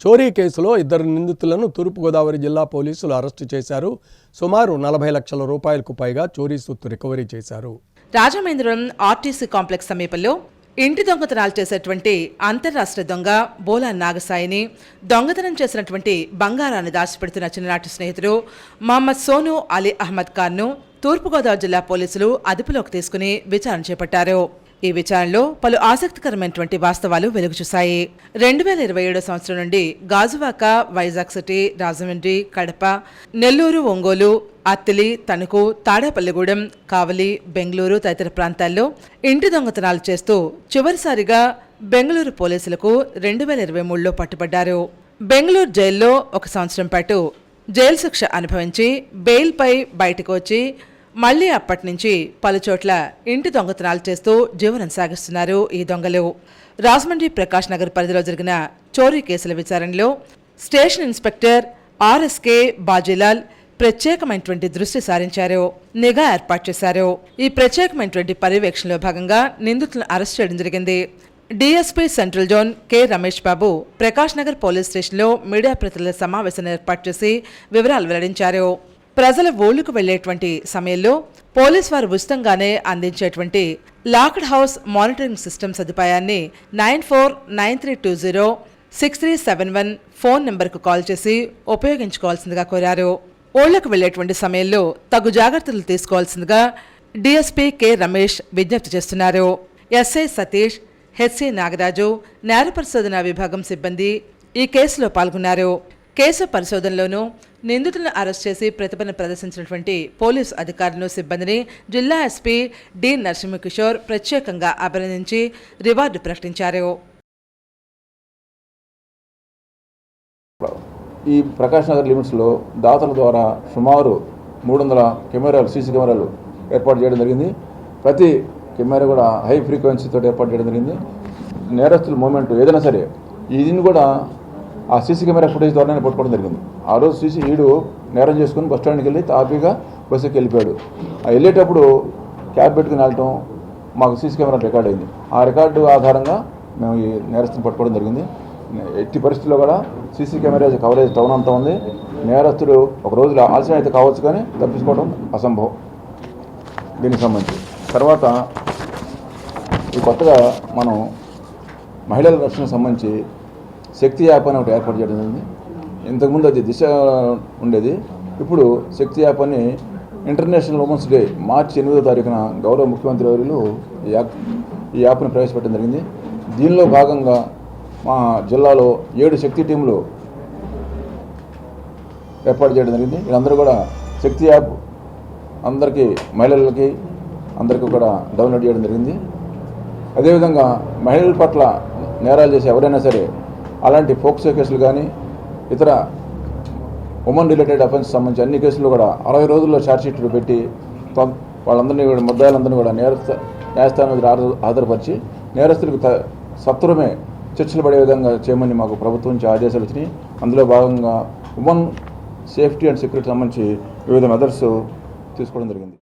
చోరీ కేసులో ఇద్దరు నిందితులను తూర్పుగోదావరి జిల్లా పోలీసులు అరెస్టు చేశారు. సుమారు నలభై లక్షల రూపాయలకు పైగా చోరీ సొత్తు రికవరీ చేశారు. రాజమేంద్రం ఆర్టీసీ కాంప్లెక్స్ సమీపంలో ఇంటి దొంగతనాలు చేసేటువంటి అంతర్రాష్ట్ర దొంగ బోలా నాగసాయిని దొంగతనం చేసినటువంటి బంగారాన్ని దాచిపెడుతున్న చిన్ననాటి స్నేహితుడు మహమ్మద్ సోను అలీ అహ్మద్ ఖాన్ను తూర్పుగోదావరి జిల్లా పోలీసులు అదుపులోకి తీసుకుని విచారణ చేపట్టారు. ఈ విచారణలో పలు ఆసక్తికరమైనటువంటి వాస్తవాలు వెలుగు చూశాయి రెండు వేల ఇరవై ఏడో సంవత్సరం నుండి గాజువాక వైజాగ్ సిటీ రాజమండ్రి కడప నెల్లూరు ఒంగోలు అత్తిలి తణుకు తాడేపల్లిగూడెం కావలి బెంగళూరు తదితర ప్రాంతాల్లో ఇంటి దొంగతనాలు చేస్తూ చివరిసారిగా బెంగళూరు పోలీసులకు రెండు వేల ఇరవై మూడులో పట్టుబడ్డారు. బెంగళూరు జైల్లో ఒక సంవత్సరం పాటు జైలు శిక్ష అనుభవించి బెయిల్పై బయటకు వచ్చి మళ్ళీ అప్పటి నుంచి పలుచోట్ల ఇంటి దొంగతనాలు చేస్తూ జీవనం సాగిస్తున్నారు ఈ దొంగలు. రాజమండ్రి ప్రకాష్ నగర్ పరిధిలో జరిగిన చోరీ కేసుల విచారణలో స్టేషన్ ఇన్స్పెక్టర్ ఆర్ఎస్కే బాజీలాల్ ప్రత్యేకమైనటువంటి దృష్టి సారించారు నిఘా ఏర్పాటు చేశారు. ఈ ప్రత్యేకమైనటువంటి పర్యవేక్షణలో భాగంగా నిందితులను అరెస్ట్ చేయడం జరిగింది. DSP central zone K Ramesh Babu Prakash Nagar police స్టేషన్లో మీడియా ప్రతినిధుల సమావేశాన్ని ఏర్పాటు చేసి వివరాలు వెల్లడించారు. ప్రజల ఓళ్ళకు వెళ్ళేటువంటి సమయంలో పోలీస్ వారు ఉచితంగానే అందించేటువంటి లాక్డ్ హౌస్ మానిటరింగ్ సిస్టమ్ సదుపాయాన్ని nine four nine three two zero six three seven one phone నెంబర్కు కాల్ చేసి ఉపయోగించుకోవాల్సిందిగా కోరారు. ఓళ్ళకు వెళ్ళేటువంటి సమయంలో తగు జాగ్రత్తలు తీసుకోవాల్సిందిగా డీఎస్పీ కె రమేష్ విజ్ఞప్తి చేస్తున్నారు. ఎస్ఐ సతీష్ హెచ్సి నాగరాజు నేర పరిశోధన విభాగం సిబ్బంది ఈ కేసులో పాల్గొన్నారు. కేసు పరిశోధనలోనూ నిందితులను అరెస్ట్ చేసి ప్రతిభను ప్రదర్శించినటువంటి పోలీసు అధికారులను సిబ్బందిని జిల్లా ఎస్పీ డి నరసింహకిషోర్ ప్రత్యేకంగా అభినందించి రివార్డు ప్రకటించారు. ఈ ప్రకాష్ నగర్ లిమిట్స్లో దాతల ద్వారా సుమారు మూడు వందల కెమెరాలు సీసీ కెమెరాలు ఏర్పాటు చేయడం జరిగింది. ప్రతి కెమెరా కూడా హై ఫ్రీక్వెన్సీతో ఏర్పాటు చేయడం జరిగింది. నేరస్తుల మూమెంట్ ఏదైనా సరే దీన్ని కూడా ఆ సీసీ కెమెరా ఫుటేజ్ నేను పట్టుకోవడం జరిగింది. ఆ రోజు సీసీ ఈడు నేరం చేసుకుని బస్ స్టాండ్కి వెళ్ళి తాపీగా బస్సుకి వెళ్ళిపోయాడు. ఆ వెళ్ళేటప్పుడు క్యాబ్ పెట్టుకుని వెళ్ళటం మాకు సీసీ కెమెరా రికార్డ్ అయింది. ఆ రికార్డు ఆధారంగా మేము ఈ నేరస్తుని పట్టుకోవడం జరిగింది. ఎట్టి పరిస్థితుల్లో కూడా సీసీ కెమెరా కవరేజ్ టౌన్ అంతా ఉంది. నేరస్తుడు ఒక రోజులో ఆలస్యం అయితే కావచ్చు కానీ తప్పించుకోవడం అసంభవం. దీనికి సంబంధించి తర్వాత ఈ కొత్తగా మనం మహిళల రక్షణకు సంబంధించి శక్తి యాప్ అని ఒకటి ఏర్పాటు చేయడం జరిగింది. ఇంతకుముందు అది దిశ ఉండేది. ఇప్పుడు శక్తి యాప్ అని ఇంటర్నేషనల్ ఉమెన్స్ డే మార్చి ఎనిమిదో తారీఖున గౌరవ ముఖ్యమంత్రి వర్యులు ఈ యాప్ ఈ యాప్ని ప్రవేశపెట్టడం జరిగింది. దీనిలో భాగంగా మా జిల్లాలో ఏడు శక్తి టీంలు ఏర్పాటు చేయడం జరిగింది. వీళ్ళందరూ కూడా శక్తి యాప్ అందరికీ మహిళలకి అందరికీ కూడా డౌన్లోడ్ చేయడం జరిగింది. అదేవిధంగా మహిళల పట్ల నేరాలు చేసే ఎవరైనా సరే అలాంటి ఫోక్సో కేసులు కానీ ఇతర ఉమెన్ రిలేటెడ్ అఫెన్స్ సంబంధించి అన్ని కేసులు కూడా అరవై రోజుల్లో ఛార్జ్షీట్లు పెట్టి వాళ్ళందరినీ కూడా ముద్దాయిలందరినీ కూడా నేరస్థ న్యాయస్థానం దగ్గర ఆధారపరిచి నేరస్తులకు త- సత్వరమే చర్చలు పడే విధంగా చేయమని మాకు ప్రభుత్వం నుంచి ఆదేశాలు వచ్చినాయి. అందులో భాగంగా ఉమెన్ సేఫ్టీ అండ్ సెక్యూరిటీ సంబంధించి వివిధ మెథడ్స్ తీసుకోవడం జరిగింది.